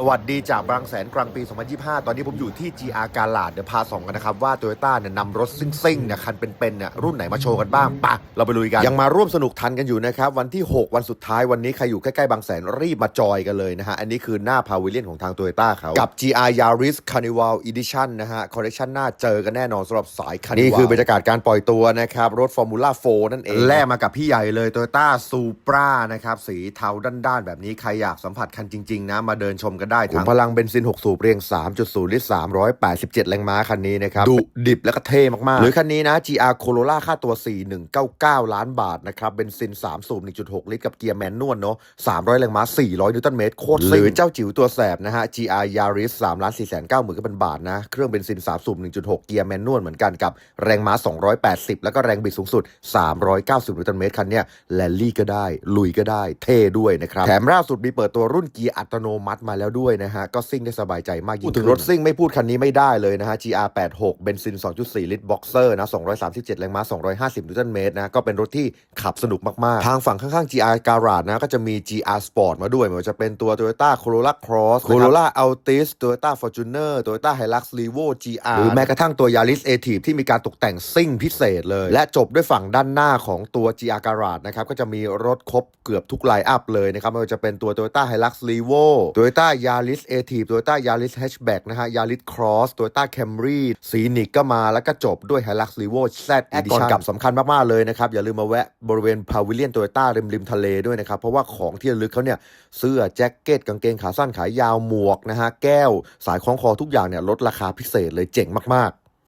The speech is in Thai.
สวัสดีจากบางแสนกลางปี 2025 ตอนนี้ผมอยู่ที่ GR การลาดเดี๋ยวพาส่องกันนะครับ ว่า t o y ยต้าเนี่ยนำรถซิ่งๆเนี่ยคันเป็นๆเนี่ยรุ่นไหนมาโชว์กันบ้างปะเราไปลุยกัน ยังมาร่วมสนุกทันกันอยู่นะครับ วันที่ 6 วันสุดท้ายวันนี้ ใครอยู่ใกล้ๆบางแสนรีบมาจอยกันเลยนะฮะ อันนี้คือหน้าพาวิเลียนของทาง t o y ยต้าเขา กับ GR Yaris Carnival Edition นะฮะคอลเลคชันหน้าเจอกันแน่นอนสำหรับสาย Carnival นี่คือบรรยากาศการปล่อยตัวนะครับรถ Formula 4นั่นเองแล่มากับพี่ใหญ่เลย Toyota Supra นะครับสีเทาด้านๆแบบนี้ใครอยากสัมผัสคันจริงๆนะมาเดินชมกันได้ทั้งพลังเบนซิน 6 สูบเรียง 3.0 ลิตร 387 แรงม้าคันนี้นะครับดุดิบแล้วก็เท่มากๆ หรือคันนี้นะ GR Corolla ค่าตัว 4199 ล้านบาทนะครับเบนซิน 3 สูบ 1.6 ลิตร กับเกียร์แมนนวลเนาะ300 แรงม้า 400 นิวตันเมตรโคตรซิ่งหรือเจ้าจิ๋วตัวแสบนะฮะ GR Yaris 3ล้าน4 9 0 0 0 0ก็เป็นบาทนะเครื่องเบนซิน 3 สูบ 1.6 เกียร์แมนนวลเหมือนกันกับแรงม้า 280 แล้วก็แรงบิดสูงสุด 390 นิวตันเมตรคันเนี้ยแลนลี่ก็ได้ลุยก็ได้เท่ด้วยนะครับแถมล่าสุดมีเปิดตัวรุ่นเกียร์อัตโนมัติมาแล้วด้วยนะฮะ ก็ซิ่งได้สบายใจมากยิ่งขึ้นพูดถึงรถซิ่งไม่พูดคันนี้ไม่ได้เลยนะฮะ GR86 เบนซิน 2.4 ลิตรบ็อกเซอร์นะ 237 แรงม้า 250 นิวตันเมตรนะ ก็เป็นรถที่ขับสนุกมาก ๆ ทางฝั่งข้างๆ GR Garage นะ ก็จะมี GR Sport มาด้วยไม่ว่าจะเป็นตัว Toyota Corolla Cross Corolla Altis Toyota Fortuner Toyota Hilux Revo GR หรือแม้กระทั่งตัว Yaris a t i v ที่มีการตกแต่งซิ่งพิเศษเลย และจบด้วยฝั่งด้านหน้าของตัว GR Garage นะครับก็จะมีรถครบเกือบทุกไลน์อัพเลยนะครับไม่ว่าจะเป็นตัว Toyota Hilux Revo Toyota Yaris a t i v Toyota Yaris Hatchback นะฮะ Yaris Cross Toyota Camry สีนิกก็มาแล้วก็จบด้วย Hilux Revo Z Edition ก่อนกลับสำคัญมาก ๆ เลยนะครับ อย่าลืมมาแวะบริเวณพาวิเลียนโตโยต้าริมริมทะเลด้วยนะครับ เพราะว่าของที่ระลึกเขาเนี่ยเสื้อแจ็คเก็ตกางเกงขาสั้นขายาวหมวกนะฮะแก้วสายคล้องคอทุกอย่างเนี่ยลดราคาพิเศษเลยเจ๋งมาก ๆ